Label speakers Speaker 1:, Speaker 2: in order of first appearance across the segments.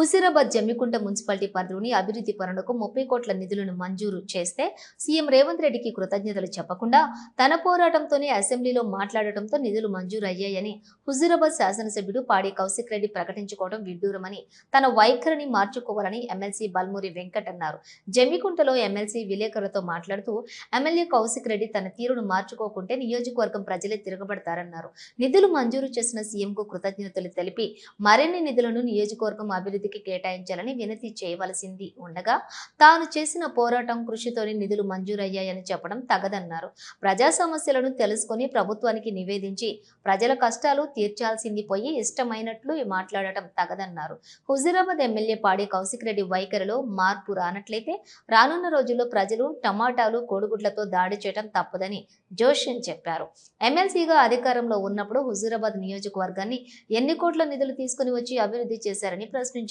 Speaker 1: హుసీరాబాద్ Jammikunta municipality పరిధిలోని అభివృద్ధి పనులకు ముప్పై కోట్ల నిధులను మంజూరు చేస్తే సీఎం రేవంత్ రెడ్డికి కృతజ్ఞతలు చెప్పకుండా తన పోరాటంతోనే అసెంబ్లీలో మాట్లాడటంతో నిధులు మంజూరు అయ్యాయని హుజీరాబాద్ శాసనసభ్యుడు పాడి కౌశిక్ రెడ్డి ప్రకటించుకోవడం విడ్డూరమని తన వైఖరిని మార్చుకోవాలని ఎమ్మెల్సీ బల్మూరి వెంకట్ అన్నారు. జమ్మికుంటలో ఎమ్మెల్సీ విలేకరులతో మాట్లాడుతూ ఎమ్మెల్యే కౌశిక్ రెడ్డి తన తీరును మార్చుకోకుంటే నియోజకవర్గం ప్రజలే తిరగబడతారన్నారు. నిధులు మంజూరు చేసిన సీఎంకు కృతజ్ఞతలు తెలిపి మరిన్ని నిధులను నియోజకవర్గం అభివృద్ధి అభివృద్ధికి కేటాయించాలని వినతి చేయవలసింది. ఉండగా తాను చేసిన పోరాటం కృషితోనే నిధులు మంజూరయ్యాయని చెప్పడం తగదన్నారు. ప్రజా సమస్యలను తెలుసుకొని ప్రభుత్వానికి నివేదించి ప్రజల కష్టాలు తీర్చాల్సింది పోయి ఇష్టమైనట్లు మాట్లాడటం తగదన్నారు. హుజీరాబాద్ ఎమ్మెల్యే పాడి కౌశిక్ రెడ్డి వైఖరిలో మార్పు రానట్లయితే రానున్న రోజుల్లో ప్రజలు టమాటాలు కోడిగుడ్లతో దాడి చేయడం తప్పదని జోషన్ చెప్పారు. ఎమ్మెల్సీగా అధికారంలో ఉన్నప్పుడు హుజూరాబాద్ నియోజకవర్గాన్ని ఎన్ని కోట్ల నిధులు తీసుకుని వచ్చి అభివృద్ధి చేశారని ప్రశ్నించారు.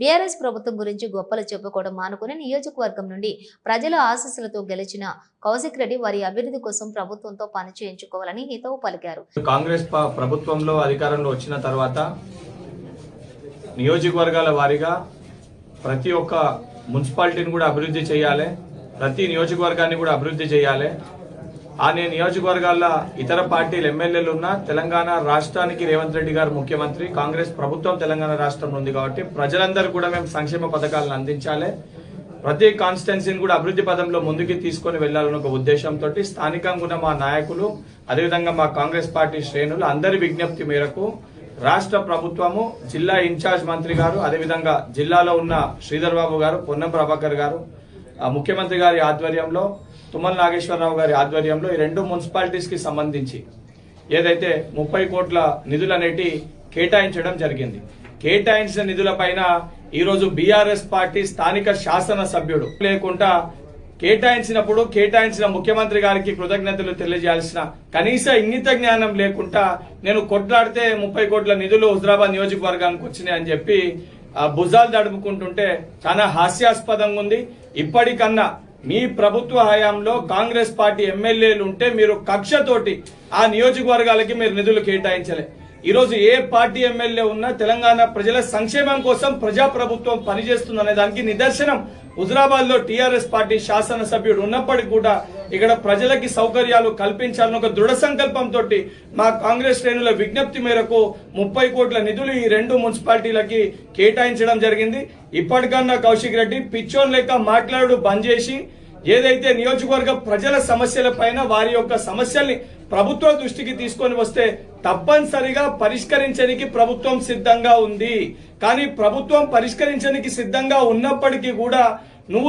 Speaker 1: బీఆర్ఎస్ ప్రభుత్వం గురించి గొప్పలు చెప్పుకోవడం మానుకుని నియోజకవర్గం నుండి ప్రజల ఆశీస్సులతో గెలిచిన కౌశిక్ రెడ్డి వారి అభివృద్ధి కోసం ప్రభుత్వంతో పని చేయించుకోవాలని హితవు పలికారు.
Speaker 2: కాంగ్రెస్ ప్రభుత్వంలో అధికారంలో వచ్చిన తర్వాత నియోజకవర్గాల వారీగా ప్రతి ఒక్క మున్సిపాలిటీని కూడా అభివృద్ధి చేయాలి. ప్రతి నియోజకవర్గాన్ని కూడా అభివృద్ధి చేయాలి. ఆ నియోజకవర్గాల్లో ఇతర పార్టీలు ఎమ్మెల్యేలు ఉన్న తెలంగాణ రాష్ట్రానికి రేవంత్ రెడ్డి గారు ముఖ్యమంత్రి కాంగ్రెస్ ప్రభుత్వం తెలంగాణ రాష్ట్రంలో ఉంది కాబట్టి ప్రజలందరూ కూడా మేము సంక్షేమ పథకాలను అందించాలి. ప్రతి కాన్స్టిట్యున్సీని కూడా అభివృద్ధి పదంలో ముందుకు తీసుకొని వెళ్ళాలన్న ఒక ఉద్దేశంతో స్థానికంగా ఉన్న మా నాయకులు అదేవిధంగా మా కాంగ్రెస్ పార్టీ శ్రేణులు అందరి విజ్ఞప్తి మేరకు రాష్ట్ర ప్రభుత్వము జిల్లా ఇన్ఛార్జ్ మంత్రి గారు అదేవిధంగా జిల్లాలో ఉన్న శ్రీధర్ బాబు గారు పొన్నం ప్రభాకర్ గారు ముఖ్యమంత్రి గారి ఆధ్వర్యంలో తుమ్మల నాగేశ్వరరావు గారి ఆధ్వర్యంలో ఈ రెండు మున్సిపాలిటీస్కి సంబంధించి ఏదైతే ముప్పై కోట్ల నిధులు అనేటి కేటాయించడం జరిగింది. కేటాయించిన నిధులపైన పైన ఈరోజు బీఆర్ఎస్ పార్టీ స్థానిక శాసన సభ్యుడు లేకుండా కేటాయించినప్పుడు కేటాయించిన ముఖ్యమంత్రి గారికి కృతజ్ఞతలు తెలియజేయాల్సిన కనీస ఇంగిత జ్ఞానం లేకుండా నేను కొట్లాడితే ముప్పై కోట్ల నిధులు హుజరాబాద్ నియోజకవర్గానికి వచ్చినాయి అని చెప్పి భుజాలు తడుపుకుంటుంటే చాలా హాస్యాస్పదంగా ఉంది. ఇప్పటికన్నా మీ ప్రభుత్వ హయాంలో కాంగ్రెస్ పార్టీ ఎమ్మెల్యేలు ఉంటే మీరు కక్షతోటి ఆ నియోజకవర్గాలకి మీరు నిధులు కేటాయించలే. ఈరోజు ఏ పార్టీ ఎమ్మెల్యే ఉన్నా తెలంగాణ ప్రజల సంక్షేమం కోసం ప్రజాప్రభుత్వం పనిచేస్తుందనే దానికి నిదర్శనం. హుజరాబాద్లో టీఆర్ఎస్ పార్టీ శాసనసభ్యుడు ఉన్నప్పటికీ కూడా ఇక్కడ ప్రజలకి సౌకర్యాలు కల్పించాలని ఒక దృఢ సంకల్పంతో మా కాంగ్రెస్ శ్రేణుల విజ్ఞప్తి మేరకు ముప్పై కోట్ల నిధులు ఈ రెండు మున్సిపాలిటీలకి కేటాయించడం జరిగింది. ఇప్పటికన్నా కౌశిక్ రెడ్డి పిచ్చోన్ లెక్క మాట్లాడు బంద్ చేసి ఏదైతే నియోజకవర్గ ప్రజల సమస్యల పైన వారి యొక్క సమస్యల్ని ప్రభుత్వ దృష్టికి తీసుకొని వస్తే తప్పనిసరిగా పరిష్కరించడానికి ప్రభుత్వం సిద్ధంగా ఉంది. కానీ ప్రభుత్వం పరిష్కరించడానికి సిద్ధంగా ఉన్నప్పటికీ కూడా నువ్వు